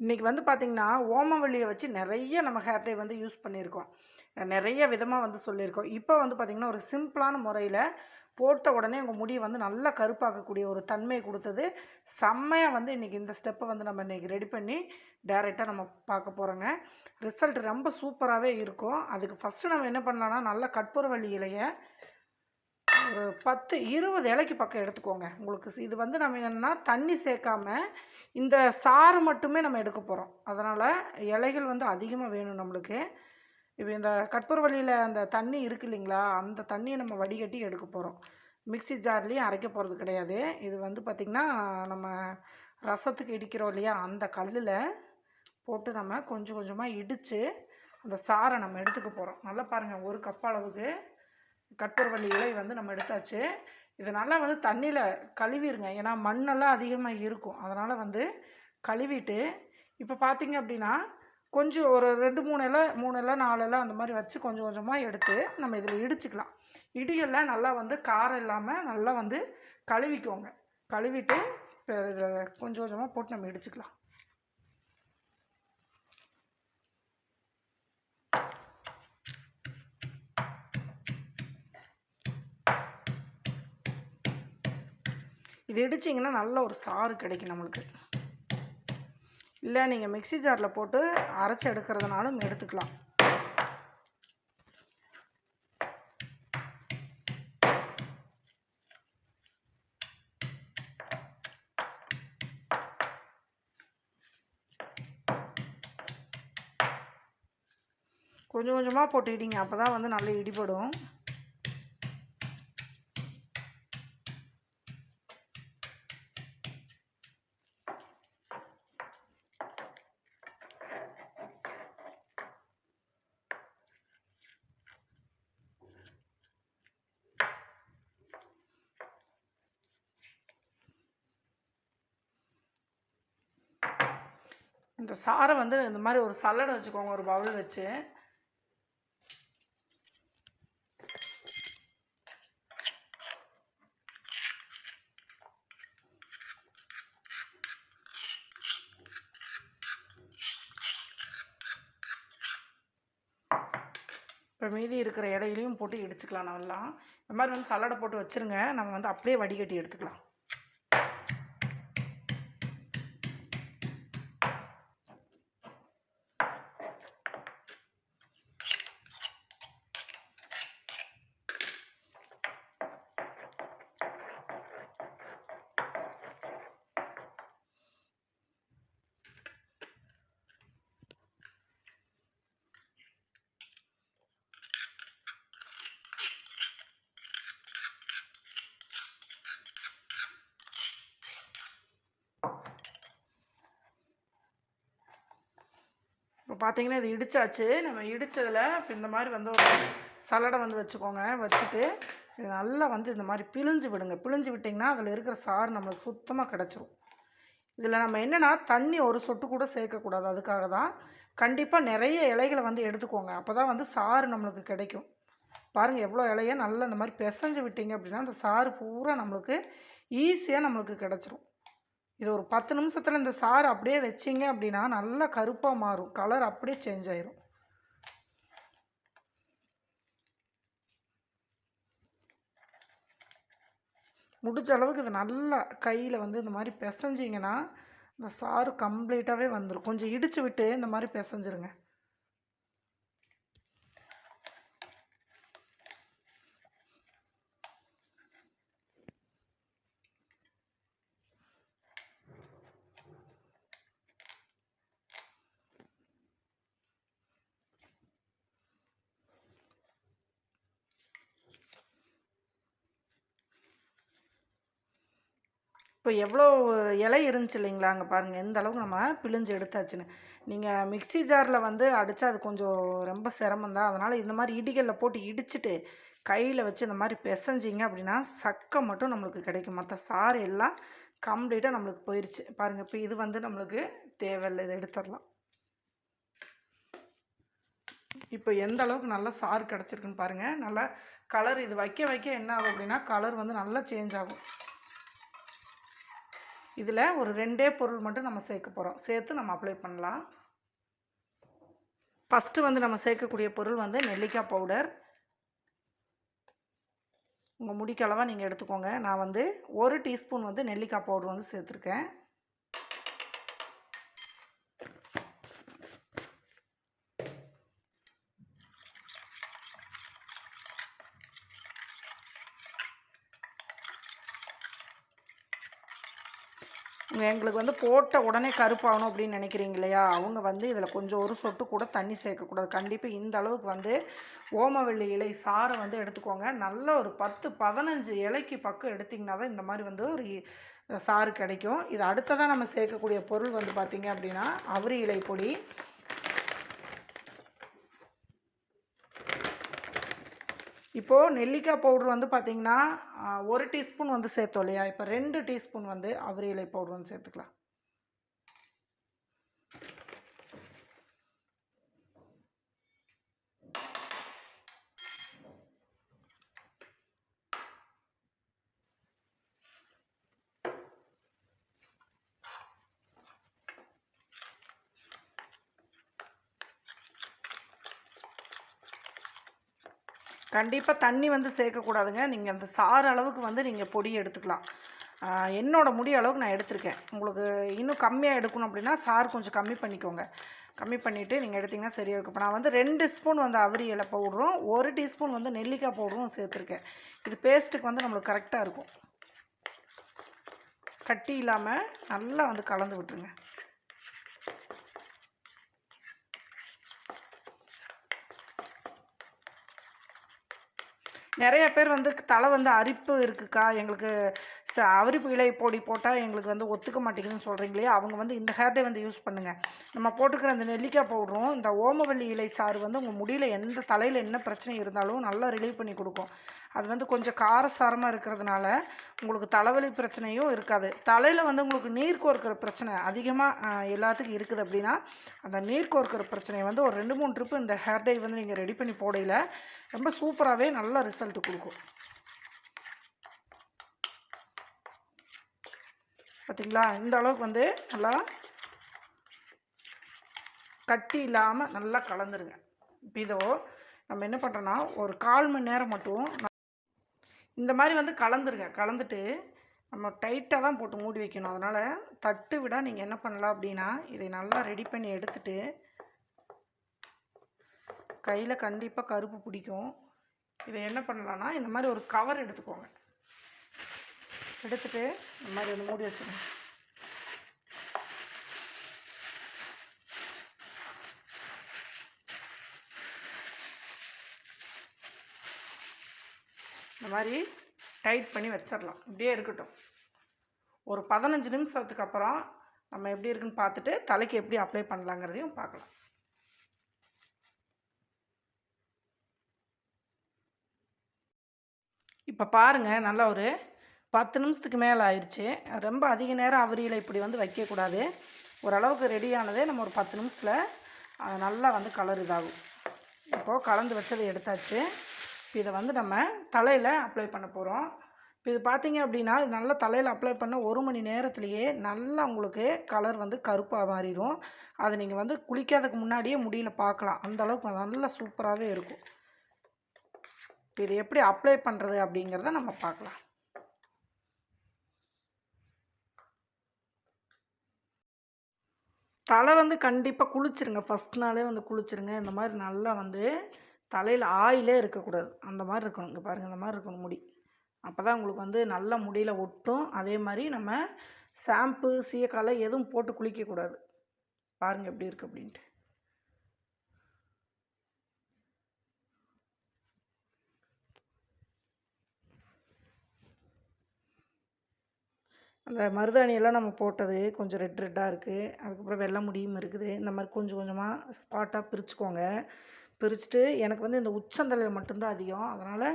இன்றைக்கி வந்து பார்த்திங்கன்னா ஓமவல்லியை வச்சு நிறைய நம்ம ஹேர் டை வந்து யூஸ் பண்ணியிருக்கோம். நிறைய விதமாக வந்து சொல்லியிருக்கோம். இப்போ வந்து பார்த்திங்கன்னா ஒரு சிம்பிளான முறையில் போட்ட உடனே உங்கள் முடியை வந்து நல்லா கருப்பாக்கக்கூடிய ஒரு தன்மையை கொடுத்தது. செம்மையாக வந்து இன்றைக்கி இந்த ஸ்டெப்பை வந்து நம்ம இன்றைக்கி ரெடி பண்ணி டைரெக்டாக நம்ம பார்க்க போகிறோங்க ரிசல்ட் ரொம்ப சூப்பராகவே இருக்கும். அதுக்கு ஃபஸ்ட்டு நம்ம என்ன பண்ணலான்னா நல்லா கற்பூரவள்ளி இலையை ஒரு பத்து இருபது இலைக்கு பக்கம் எடுத்துக்கோங்க உங்களுக்கு. இது வந்து நம்ம என்னென்னா தண்ணி சேர்க்காம இந்த சாறு மட்டுமே நம்ம எடுக்க போகிறோம் அதனால் இலைகள் வந்து அதிகமாக வேணும் நம்மளுக்கு. இப்போ இந்த கற்பூரவழியில் அந்த தண்ணி இருக்கு இல்லைங்களா அந்த தண்ணியை நம்ம வடிகட்டி எடுக்க போகிறோம் மிக்ஸி ஜார்லேயும் அரைக்க போகிறது கிடையாது. இது வந்து பார்த்திங்கன்னா நம்ம ரசத்துக்கு இடிக்கிறோம் இல்லையா அந்த கல்லில் போட்டு நம்ம கொஞ்சம் கொஞ்சமாக இடித்து அந்த சாறை நம்ம எடுத்துக்க போகிறோம் நல்லா பாருங்கள் ஒரு கப் அளவுக்கு கற்பூரவள்ளி இலை வந்து நம்ம எடுத்தாச்சு. இது நல்லா வந்து தண்ணியில் கழுவிடுங்க ஏன்னா மண்ணெல்லாம் அதிகமாக இருக்கும். அதனால் வந்து கழுவிட்டு இப்போ பார்த்தீங்க அப்படின்னா கொஞ்சம் ஒரு ரெண்டு மூணு இலை மூணு இலை நாலு இலை அந்த மாதிரி வச்சு கொஞ்சம் கொஞ்சமாக எடுத்து நம்ம இதில் இடிச்சுக்கலாம். இடிகளில் நல்லா வந்து காரம் இல்லாமல் நல்லா வந்து கழுவிக்கோங்க. கழுவிட்டு இப்போ இதில் கொஞ்சம் கொஞ்சமாக போட்டு நம்ம இடிச்சுக்கலாம். இது இடிச்சிங்கன்னா நல்ல ஒரு சாறு கிடைக்கும் நம்மளுக்கு. இல்லை நீங்கள் மிக்ஸி ஜாரில் போட்டு அரைச்சி எடுக்கிறதுனாலும் எடுத்துக்கலாம். கொஞ்சம் கொஞ்சமாக போட்டு இடிங்க. அப்போ தான் வந்து நல்லா இடிபடும். இந்த சாறை வந்து இந்த மாதிரி ஒரு சல்லடை வச்சுக்கோங்க ஒரு பவுல் வச்சு. இப்போ மீதி இருக்கிற இடையிலையும் போட்டு இடிச்சுக்கலாம் நல்லா. இந்த மாதிரி வந்து சல்லடை போட்டு வச்சுருங்க. நம்ம வந்து அப்படியே வடிகட்டி எடுத்துக்கலாம். பார்த்தீங்கன்னா இது இடித்தாச்சு நம்ம இடித்ததில் இப்போ இந்த மாதிரி வந்து ஒரு சலடை வந்து வச்சுக்கோங்க. வச்சுட்டு இது நல்லா வந்து இந்த மாதிரி பிழிஞ்சு விடுங்க. பிழிஞ்சு விட்டிங்கன்னா அதில் இருக்கிற சாறு நம்மளுக்கு சுத்தமாக கிடச்சிரும். இதில் நம்ம என்னென்னா தண்ணி ஒரு சொட்டு கூட சேர்க்கக்கூடாது. அதுக்காக தான் கண்டிப்பாக நிறைய இலைகளை வந்து எடுத்துக்கோங்க. அப்போ தான் வந்து சாறு நம்மளுக்கு கிடைக்கும். பாருங்கள் எவ்வளோ இலையை நல்லா இந்த மாதிரி பிசைஞ்சு விட்டிங்க அப்படின்னா அந்த சாறு பூரா நம்மளுக்கு ஈஸியாக நம்மளுக்கு கிடச்சிரும். இது ஒரு பத்து நிமிஷத்தில் இந்த சாறு அப்படியே வச்சிங்க அப்படின்னா நல்லா கருப்பாக மாறும். கலர் அப்படியே சேஞ்ச் ஆயிரும். முடிஞ்ச அளவுக்கு இது நல்லா கையில் வந்து இந்த மாதிரி பிசைஞ்சிங்கன்னா இந்த சாறு கம்ப்ளீட்டாகவே வந்துடும் கொஞ்சம் இடித்து விட்டு இந்த மாதிரி பிசைஞ்சிருங்க. இப்போ எவ்வளோ இலை இருந்துச்சு இல்லைங்களா? அங்கே பாருங்கள் எந்த அளவுக்கு நம்ம பிழிஞ்சு எடுத்தாச்சுன்னு. நீங்கள் மிக்ஸி ஜாரில் வந்து அடித்தா அது கொஞ்சம் ரொம்ப சிரமம் தான். அதனால் இந்த மாதிரி இடிகளில் போட்டு இடிச்சிட்டு கையில் வச்சு இந்த மாதிரி பிசைஞ்சிங்க அப்படின்னா சக்கை மட்டும் நம்மளுக்கு கிடைக்கும். மற்ற சாறு எல்லாம் கம்ப்ளீட்டாக நம்மளுக்கு போயிடுச்சு பாருங்கள் இப்போ இது வந்து நம்மளுக்கு தேவையில்லை. இதை எடுத்துடலாம். இப்போ எந்த அளவுக்கு நல்லா சாறு கிடச்சிருக்குன்னு பாருங்கள் நல்லா கலர் இது வைக்க வைக்க என்ன ஆகும் அப்படின்னா கலர் வந்து நல்லா சேஞ்ச் ஆகும். இதில் ஒரு ரெண்டே பொருள் மட்டும் நம்ம சேர்க்க போகிறோம். சேர்த்து நம்ம அப்ளை பண்ணலாம். ஃபஸ்ட்டு வந்து நம்ம சேர்க்கக்கூடிய பொருள் வந்து நெல்லிக்காய் பவுடர் உங்கள் முடிக்களவாக நீங்கள் எடுத்துக்கோங்க. நான் வந்து ஒரு டீஸ்பூன் வந்து நெல்லிக்காய் பவுடர் வந்து சேர்த்துருக்கேன். எங்களுக்கு வந்து போட்ட உடனே கருப்பாகணும் அப்படின்னு நினைக்கிறீங்க இல்லையா? அவங்க வந்து இதில் கொஞ்சம் ஒரு சொட்டு கூட தண்ணி சேர்க்கக்கூடாது. கண்டிப்பாக இந்த அளவுக்கு வந்து ஓமவெள்ளி இலை சாறை வந்து எடுத்துக்கோங்க. நல்ல ஒரு பத்து பதினஞ்சு இலைக்கு பக்கம் எடுத்திங்கன்னா தான் இந்த மாதிரி வந்து ஒரு சாறு கிடைக்கும். இது அடுத்ததாக நம்ம சேர்க்கக்கூடிய பொருள் வந்து பார்த்திங்க அப்படின்னா அவரி இலை பொடி. இப்போது நெல்லிக்காய் பவுடர் வந்து பார்த்திங்கன்னா ஒரு டீஸ்பூன் வந்து சேர்த்தோம் இல்லையா? இப்போ ரெண்டு டீஸ்பூன் வந்து அவரி இலை பவுடர் வந்து சேர்த்துக்கலாம். கண்டிப்பாக தண்ணி வந்து சேர்க்கக்கூடாதுங்க. நீங்கள் அந்த சாறு அளவுக்கு வந்து நீங்கள் பொடி எடுத்துக்கலாம். என்னோடய என்னோட முடி அளவுக்கு நான் எடுத்திருக்கேன். உங்களுக்கு இன்னும் கம்மியாக எடுக்கணும் அப்படின்னா சாறு கொஞ்சம் கம்மி பண்ணிக்கோங்க. கம்மி பண்ணிவிட்டு நீங்கள் எடுத்திங்கன்னா சரியாக இருக்கும். இப்போ நான் வந்து ரெண்டு ஸ்பூன் வந்து அவரி இலை பவுடரும் ஒரு டீஸ்பூன் வந்து நெல்லிக்காய் பவுடரும் சேர்த்துருக்கேன். இது பேஸ்ட்டுக்கு வந்து நம்மளுக்கு கரெக்டாக இருக்கும். கட்டி இல்லாமல் நல்லா வந்து கலந்து விட்டுருங்க. நிறைய பேர் வந்து தலை வந்து அரிப்பு இருக்குக்கா. எங்களுக்கு ச அவரிப்பு இலை பொடி போட்டால் எங்களுக்கு வந்து ஒத்துக்க மாட்டேங்குதுன்னு சொல்கிறீங்களே அவங்க வந்து இந்த ஹேர் டே வந்து யூஸ் பண்ணுங்கள் நம்ம போட்டுக்கிற அந்த நெல்லிக்காய் பவுடரும் இந்த ஓமவல்லி இலை சாறு வந்து உங்கள் முடியல எந்த தலையில் என்ன பிரச்சனை இருந்தாலும் நல்லா ரிலீவ் பண்ணி கொடுக்கும். அது வந்து கொஞ்சம் காரசாரமாக இருக்கிறதுனால உங்களுக்கு தலைவலி பிரச்சனையும் இருக்காது. தலையில் வந்து உங்களுக்கு நீர் கோர்க்கிற பிரச்சனை அதிகமாக எல்லாத்துக்கும் இருக்குது அப்படின்னா அந்த நீர் கோர்க்கிற பிரச்சனையை வந்து ஒரு ரெண்டு மூணு ட்ரிப்பு இந்த ஹேர் டை வந்து நீங்கள் ரெடி பண்ணி போடையில் ரொம்ப சூப்பராகவே நல்ல ரிசல்ட் கொடுக்கும். பார்த்தீங்களா இந்த அளவுக்கு வந்து நல்லா கட்டி இல்லாமல் நல்லா கலந்துருங்க. இப்போ இதோ நம்ம என்ன பண்ணுறோன்னா ஒரு கால் மணி நேரம் மட்டும் இந்த மாதிரி வந்து கலந்துருங்க. கலந்துட்டு நம்ம டைட்டாக தான் போட்டு மூடி வைக்கணும். அதனால் தட்டு விட நீங்கள் என்ன பண்ணலாம் அப்படின்னா இதை நல்லா ரெடி பண்ணி எடுத்துகிட்டு கையில் கண்டிப்பாக கருப்பு பிடிக்கும். இதை என்ன பண்ணலான்னா இந்த மாதிரி ஒரு கவர் எடுத்துக்கோங்க. எடுத்துட்டு இந்த மாதிரி ஒன்று மூடி வச்சுக்கோங்க இந்த மாதிரி டைட் பண்ணி வச்சிடலாம் இப்படியே இருக்கட்டும். ஒரு பதினஞ்சு நிமிஷத்துக்கு அப்புறம் நம்ம எப்படி இருக்குன்னு பார்த்துட்டு தலைக்கு எப்படி அப்ளை பண்ணலாங்கிறதையும் பார்க்கலாம். இப்போ பாருங்கள் நல்லா ஒரு பத்து நிமிஷத்துக்கு மேலே ஆயிடுச்சு ரொம்ப அதிக நேரம் அவரியில் இப்படி வந்து வைக்கக்கூடாது ஓரளவுக்கு ரெடியானதே நம்ம ஒரு பத்து நிமிஷத்தில் அது நல்லா வந்து கலர் இதாகும். இப்போது கலந்து வச்சதை எடுத்தாச்சு. இப்போ இதை வந்து நம்ம தலையில் அப்ளை பண்ண போகிறோம் இப்போ இது பார்த்தீங்க அப்படின்னா நல்லா தலையில் அப்ளை பண்ண ஒரு மணி நேரத்துலையே நல்லா உங்களுக்கு கலர் வந்து கருப்பாக மாறிடும் அதை நீங்கள் வந்து குளிக்காததுக்கு முன்னாடியே முடியல பார்க்கலாம். அந்த அளவுக்கு நல்லா சூப்பராகவே இருக்கும். இது எப்படி அப்ளை பண்ணுறது அப்படிங்கிறத நம்ம பார்க்கலாம். தலை வந்து கண்டிப்பாக குளிச்சிருங்க. ஃபஸ்ட் நாளே வந்து குளிச்சிருங்க. இந்த மாதிரி நல்லா வந்து தலையில் ஆயிலே இருக்கக்கூடாது. அந்த மாதிரி இருக்கணும். இங்கே பாருங்கள் இந்த மாதிரி இருக்கணும் முடி. அப்போ தான் உங்களுக்கு வந்து நல்ல முடியில் ஒட்டும். அதே மாதிரி நம்ம ஷாம்பு சீயக்காலை எதுவும் போட்டு குளிக்கக்கூடாது. பாருங்கள் எப்படி இருக்குது அப்படின்ட்டு. அந்த மருதாணியெல்லாம் நம்ம போட்டது கொஞ்சம் ரெட் ரெட்டாக இருக்குது அதுக்கப்புறம் வெள்ளை முடியும் இருக்குது. இந்த மாதிரி கொஞ்சம் கொஞ்சமாக ஸ்பாட்டாக பிரிச்சுக்கோங்க. பிரிச்சுட்டு எனக்கு வந்து இந்த உச்சந்தலையில் மட்டும்தான் அதிகம். அதனால்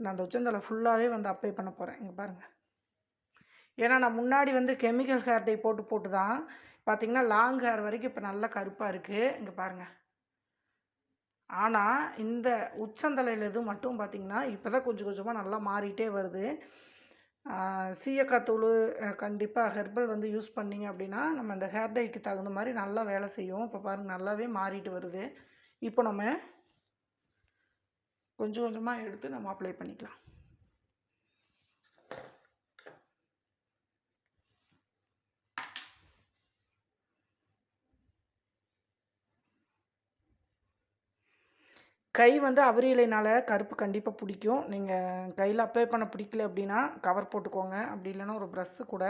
நான் அந்த உச்சந்தலை ஃபுல்லாகவே வந்து அப்ளை பண்ண போகிறேன் இங்கே பாருங்கள் ஏன்னா நான் முன்னாடி வந்து கெமிக்கல் ஹேர் டை போட்டு போட்டு தான் பார்த்திங்கன்னா லாங் ஹேர் வரைக்கும் இப்போ நல்லா கருப்பாக இருக்குது இங்கே பாருங்கள் ஆனால் இந்த உச்சந்தலையில் இது மட்டும் பார்த்திங்கன்னா இப்போ தான் கொஞ்சம் கொஞ்சமாக நல்லா மாறிட்டே வருது. சீயக்காத்தூள் கண்டிப்பாக ஹெர்பல் வந்து யூஸ் பண்ணிங்க அப்படின்னா நம்ம அந்த ஹேர் டைக்கு தகுந்த மாதிரி நல்லா வேலை செய்யும். இப்போ பாருங்கள் நல்லாவே மாறிட்டு வருது. இப்போ நம்ம கொஞ்சம் கொஞ்சமாக எடுத்து நம்ம அப்ளை பண்ணிக்கலாம். கை வந்து அவரியலைனால கருப்பு கண்டிப்பாக பிடிக்கும். நீங்கள் கையில் அப்ளை பண்ண பிடிக்கல அப்படின்னா கவர் போட்டுக்கோங்க. அப்படி இல்லைன்னா ஒரு ப்ரஷ்ஷு கூட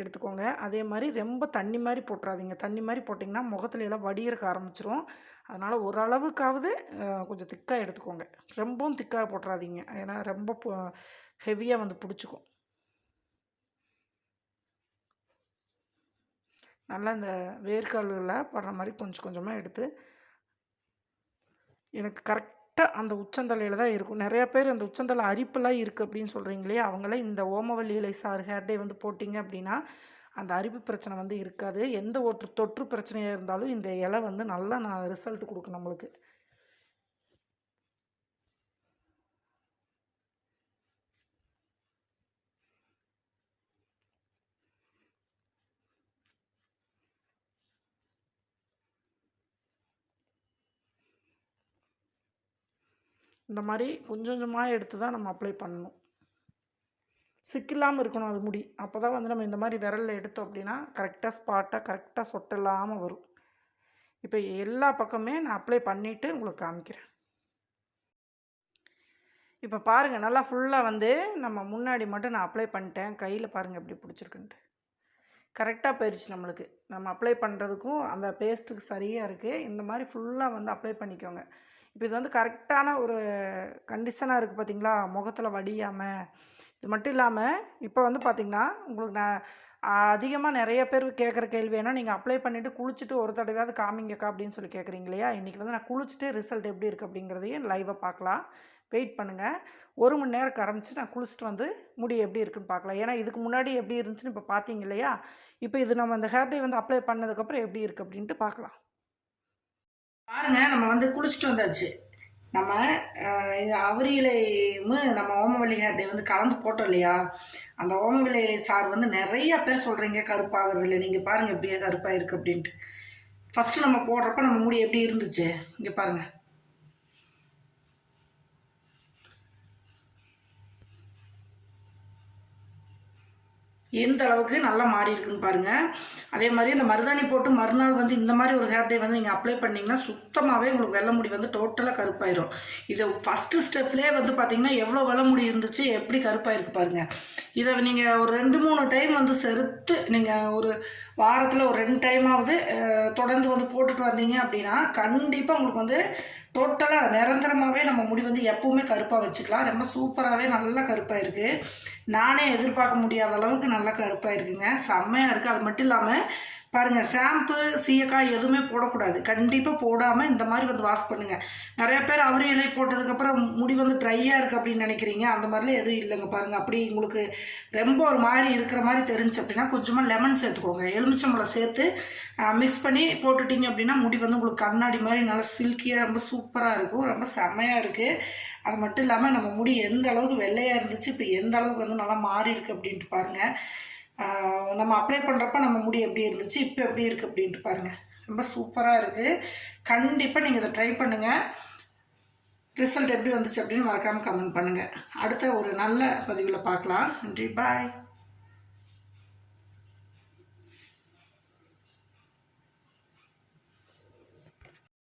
எடுத்துக்கோங்க. அதே மாதிரி ரொம்ப தண்ணி மாதிரி போட்டுறாதீங்க. தண்ணி மாதிரி போட்டிங்கன்னா முகத்துல எல்லாம் வடிகிறக்க ஆரம்பிச்சிரும். அதனால் ஓரளவுக்காவது கொஞ்சம் திக்காக எடுத்துக்கோங்க. ரொம்பவும் திக்காக போட்டுறாதீங்க. ஏன்னா ரொம்ப ஹெவியாக வந்து பிடிச்சிக்கும். நல்லா இந்த வேர்க்கால்களில் படுற மாதிரி கொஞ்சம் கொஞ்சமாக எடுத்து எனக்கு கரெக்டாக அந்த உச்சந்தலையில் தான் இருக்கும். நிறையா பேர் அந்த உச்சந்தலை அரிப்பெல்லாம் இருக்குது அப்படின்னு சொல்கிறீங்களே அவங்களே இந்த ஓமவல்லி இலை சாறு ஹேர் டே வந்து போட்டிங்க அப்படின்னா அந்த அரிப்பு பிரச்சனை வந்து இருக்காது. எந்த ஒரு தொற்று பிரச்சனையாக இருந்தாலும் இந்த இலை வந்து நல்லா நான் ரிசல்ட் கொடுக்கும் நம்மளுக்கு. இந்த மாதிரி கொஞ்சம் கொஞ்சமாக எடுத்து தான் நம்ம அப்ளை பண்ணணும். சிக்கில்லாமல் இருக்கணும் அது முடி. அப்போ தான் வந்து நம்ம இந்த மாதிரி விரலில் எடுத்தோம் அப்படின்னா கரெக்டாக ஸ்பாட்டாக கரெக்டாக சொட்டில்லாமல் வரும். இப்போ எல்லா பக்கமே நான் அப்ளை பண்ணிவிட்டு உங்களுக்கு காமிக்கிறேன். இப்போ பாருங்கள் நல்லா ஃபுல்லாக வந்து நம்ம முன்னாடி மட்டும் நான் அப்ளை பண்ணிட்டேன். கையில் பாருங்கள் எப்படி பிடிச்சிருக்குன்ட்டு. கரெக்டாக போயிடுச்சு நம்மளுக்கு. நம்ம அப்ளை பண்ணுறதுக்கும் அந்த பேஸ்ட்டுக்கு சரியாக இருக்குது இந்த மாதிரி ஃபுல்லாக வந்து அப்ளை பண்ணிக்கோங்க. இப்போ இது வந்து கரெக்டான ஒரு கண்டிஷனாக இருக்குது பார்த்தீங்களா? முகத்தில் வடியாமல் இது மட்டும் இல்லாமல் இப்போ வந்து பார்த்திங்கன்னா உங்களுக்கு நான் அதிகமாக நிறைய பேர் கேட்குற கேள்வி என்ன நீங்கள் அப்ளை பண்ணிவிட்டு குளிச்சுட்டு ஒரு தடவையாவது காமிங்கக்கா அப்படின்னு சொல்லி கேட்குறீங்க இல்லையா? இன்றைக்கி வந்து நான் குளிச்சுட்டு ரிசல்ட் எப்படி இருக்குது அப்படிங்கிறதையும் லைவாக பார்க்கலாம். வெயிட் பண்ணுங்கள் ஒரு மணி நேரம் கரமிச்சு நான் குளிச்சுட்டு வந்து முடி எப்படி இருக்குன்னு பார்க்கலாம். ஏன்னா இதுக்கு முன்னாடி எப்படி இருந்துச்சுன்னு இப்போ பார்த்தீங்க இல்லையா? இப்போ இது நம்ம அந்த ஹேர் டே வந்து அப்ளை பண்ணதுக்கப்புறம் எப்படி இருக்குது அப்படின்ட்டு பார்க்கலாம். பாருங்க நம்ம வந்து குளிச்சுட்டு வந்தாச்சு. நம்ம அஹ், இது நம்ம ஓமவல்லி ஹேர் டே வந்து கலந்து போட்டோம் இல்லையா? அந்த ஓமவல்லி இலை சார் வந்து நிறைய பேர் சொல்கிறீங்க கருப்பாகிறது இல்லை நீங்கள் பாருங்கள் எப்படியே கருப்பாக இருக்குது அப்படின்ட்டு. ஃபஸ்ட்டு நம்ம போடுறப்ப நம்ம முடி எப்படி இருந்துச்சு? இங்கே பாருங்கள் எந்த அளவுக்கு நல்லா மாறி இருக்குன்னு பாருங்கள் அதே மாதிரி இந்த மருதாணி போட்டு மறுநாள் வந்து இந்த மாதிரி ஒரு ஹேர் டே வந்து நீங்கள் அப்ளை பண்ணிங்கன்னா சுத்தமாகவே உங்களுக்கு வெள்ளை முடி வந்து டோட்டலாக கருப்பாயிரும். இது ஃபஸ்ட்டு ஸ்டெப்லேயே வந்து பார்த்தீங்கன்னா எவ்வளோ வெள்ளை முடி இருந்துச்சு எப்படி கருப்பாயிருக்கு பாருங்கள் இதை நீங்கள் ஒரு ரெண்டு மூணு டைம் வந்து செருத்து நீங்கள் ஒரு வாரத்தில் ஒரு ரெண்டு டைமாவது தொடர்ந்து வந்து போட்டுட்டு வந்தீங்க அப்படின்னா கண்டிப்பாக உங்களுக்கு வந்து டோட்டலாக நிரந்தரமாகவே நம்ம முடி வந்து எப்போவுமே கருப்பாக வச்சுக்கலாம். ரொம்ப சூப்பராகவே நல்லா கருப்பாக இருக்குது நானே எதிர்பார்க்க முடியாத அளவுக்கு நல்லா கருப்பாக இருக்குங்க. செம்மையாக இருக்குது அது மட்டும் இல்லாமல் பாருங்கள் ஷாம்பு சீயக்காய் எதுவுமே போடக்கூடாது. கண்டிப்பாக போடாமல் இந்த மாதிரி வந்து வாஷ் பண்ணுங்கள் நிறைய பேர் அவரி இலை போட்டதுக்கப்புறம் முடி வந்து ட்ரையாக இருக்குது அப்படின்னு நினைக்கிறீங்க. அந்த மாதிரிலாம் எதுவும் இல்லைங்க பாருங்கள் அப்படி உங்களுக்கு ரொம்ப ஒரு மாதிரி இருக்கிற மாதிரி தெரிஞ்சு அப்படின்னா கொஞ்சமாக லெமன் சேர்த்துக்கோங்க. எலுமிச்சம்பழம் சேர்த்து மிக்ஸ் பண்ணி போட்டுட்டிங்க அப்படின்னா முடி வந்து உங்களுக்கு கண்ணாடி மாதிரி நல்லா சில்கியாக ரொம்ப சூப்பராக இருக்கும். ரொம்ப செம்மையாக இருக்குது அது மட்டும் இல்லாமல் நம்ம முடி எந்த அளவுக்கு வெள்ளையாக இருந்துச்சு இப்போ எந்த அளவுக்கு வந்து நல்லா மாறி இருக்கு அப்படின்ட்டு பாருங்கள் நம்ம அப்ளை பண்ணுறப்ப நம்ம முடி எப்படி இருந்துச்சு இப்போ எப்படி இருக்குது அப்படின்ட்டு பாருங்கள் ரொம்ப சூப்பராக இருக்குது கண்டிப்பாக நீங்கள் இதை ட்ரை பண்ணுங்கள் ரிசல்ட் எப்படி வந்துச்சு அப்படின்னு மறக்காமல் கமெண்ட் பண்ணுங்கள் அடுத்த ஒரு நல்ல பதிவில் பார்க்கலாம். நன்றி பாய்